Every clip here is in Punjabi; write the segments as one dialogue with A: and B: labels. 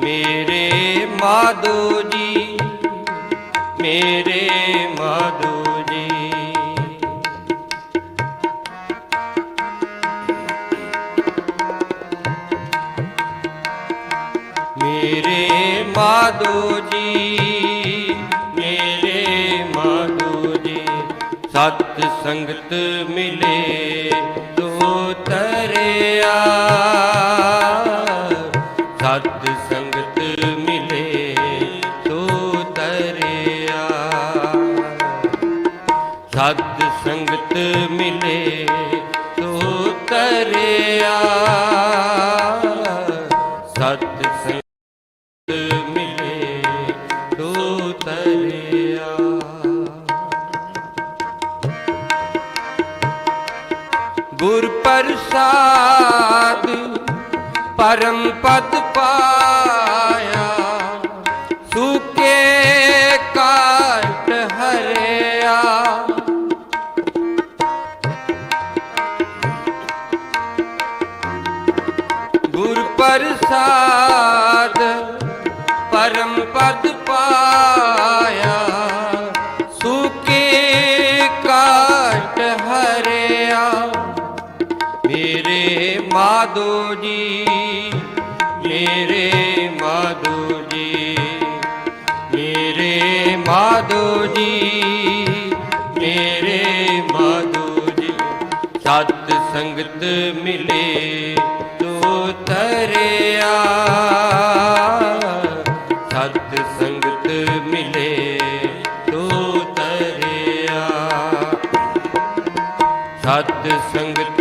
A: ਮੇਰੇ ਮਾਧੋ ਜੀ ਮੇਰੇ ਮੇਰੇ ਮਾਧੋ ਜੀ ਮੇਰੇ ਮਾਧੋ ਜੀ ਸਤ ਸੰਗਤ ਮਿਲੇ ਤੋ ਤਰਿਆ। ਪਰਮ ਪਦ ਪਾਇਆ। ਸੁਕੇ ਕਾਟ ਹਰਿਆ। ਗੁਰ ਪ੍ਰਸਾਦ ਪਰਮ ਪਦ ਪਾਇਆ। ਸੁਕੇ ਕਾਟ ਹਰਿਆ। ਮੇਰੇ ਮਾਧੋ ਜੀ ਮੇਰੇ ਮਾਧੋ ਜੀ, ਮੇਰੇ ਮਾਧੋ ਜੀ, ਮੇਰੇ ਮਾਧੋ ਜੀ। ਸਤ ਸੰਗਤ ਮਿਲੇ ਤੋ ਤਰਿਆ। ਸਤ ਸੰਗਤ ਮਿਲੇ ਤੋ ਤਰਿਆ। ਸਤ ਸੰਗਤ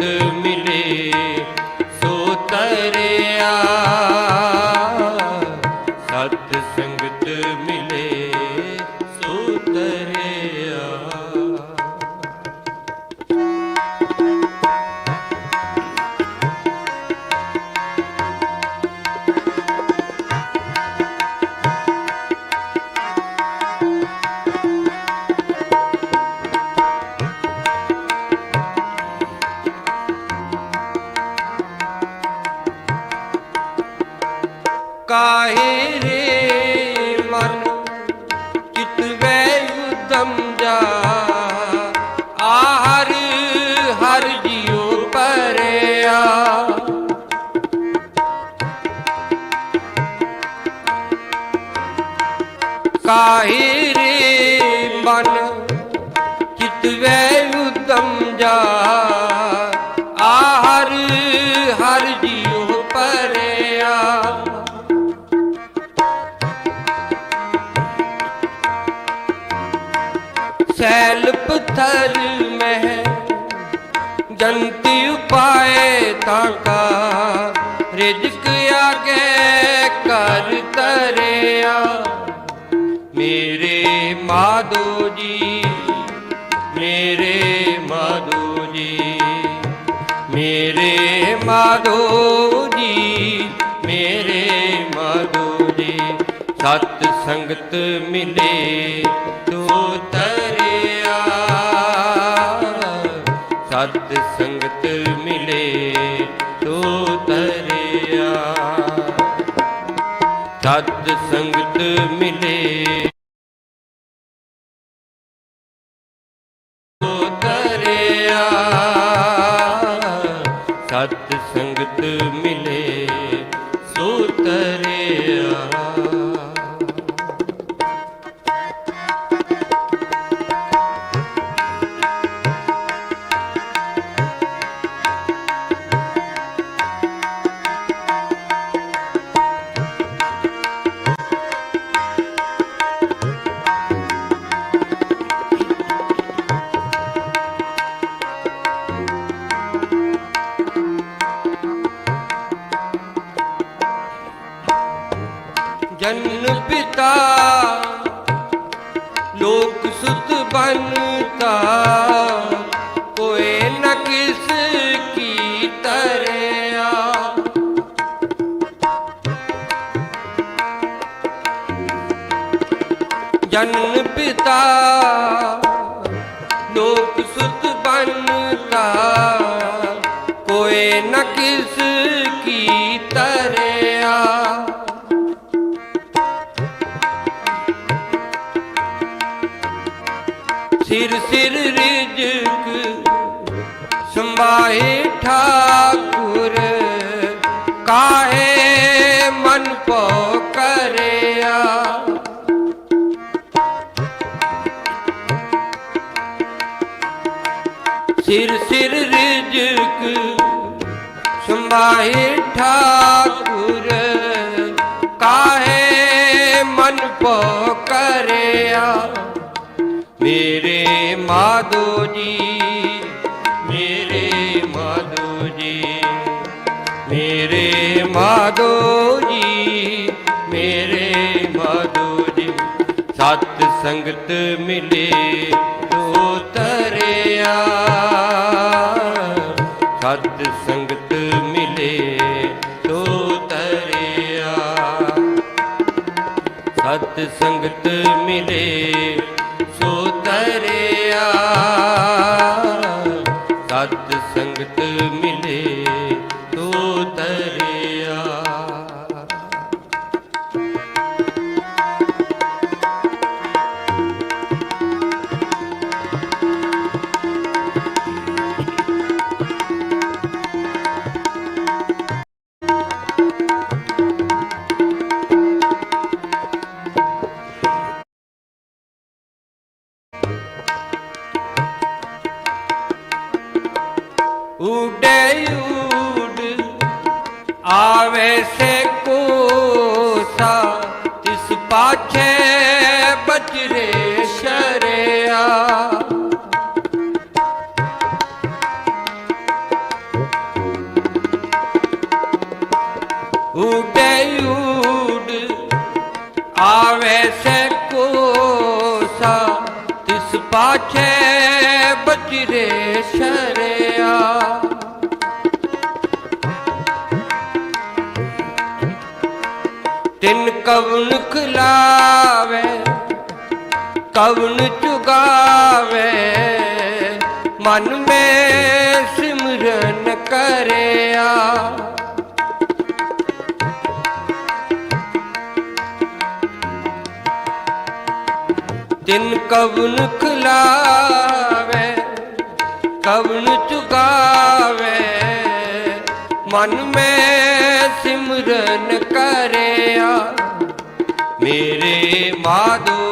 A: ਕਾਹੇ ਮਨ ਕਿਤ ਵੈ ਉਦਮ ਜਾ। ਆਹਰ ਹਰ ਜਿਉ ਪਰਿਆ ਕਾਹੀ ਸੈਲ ਪਥਰ ਮਹਿ ਜੰਤੀ ਉਪਾਏ ਤਾਂ ਕਾ ਰਿਜਕ ਆਗੇ ਕਰ ਤਰਿਆ ਮੇਰੇ ਮਾਧੋ ਜੀ ਮੇਰੇ ਮਾਧੋ ਜੀ ਮੇਰੇ ਮਾਧੋ ਜੀ ਮੇਰੇ ਮਾਧੋ ਜੀ ਸਤ ਸੰਗਤ ਮਿਲੇ ਤਰਿਆ ਸਤ ਸੰਗਤ ਮਿਲੇ ਤੋ ਤਰਿਆ ਸਤ ਸੰਗਤ ਮਿਲੇ ਲੋਕ ਸੁਤ ਬਨਤਾ ਕੋਏ ਨ ਕਿਸ ਕੀ ਤਰਿਆ। ਜਨਮ ਪਿਤਾ, ਲੋਕ ਸੁਤ ਬਨਤਾ ਕੋਏ ਨ ਸਿਰ ਸਿਰ ਰਿਜਕ ਸੰਭਾਏ ਠਾਕੁਰ, ਕਾਹੇ ਮਨ ਪੋ ਕਰਿਆ? ਸਿਰ ਸਿਰ ਰਿਜਕ ਸੰਭਾਏ ਠਾਕੁਰ, ਕਾਹੇ ਮਨ ਪੋ ਕਰਿਆ? ਮੇਰੇ ਮਾਧੋ ਜੀ, ਮੇਰੇ ਮਾਧੋ ਜੀ, ਮੇਰੇ ਮਾਧੋ ਜੀ, ਮੇਰੇ ਮਾਧੋ ਜੀ। ਸਤ ਸੰਗਤ ਮਿਲੇ ਤੋ ਤਰਿਆ। ਸਤ ਸੰਗਤ ਮਿਲੇ ਤੋ ਤਰਿਆ। ਸਤ ਸੰਗਤ ਮਿਲੇ ਉਡੇ ਉਡ ਆਵੇ ਸੇ ਕੋਸਾ ਤਿਸ ਪਾਛੇ ਬਚਰੇ ਸ਼ਰਿਆ। ਉਡੇ ਉਡ ਆਵੇ ਸੇ ਸ਼ਰਿਆ। ਤਿਨ ਕਵਨ ਖਿਲਾਵੇ ਕਵਨ ਚੁਗਾਵੇ। ਮਨ ਮੇ ਸਿਮਰਨ ਕਰਿਆ। ਤਿੰਨ ਕਵਨ ਖਿਲਾਵੇ ਮਨ ਮੈਂ ਸਿਮਰਨ ਕਰਿਆ। ਮੇਰੇ ਮਾਧੋ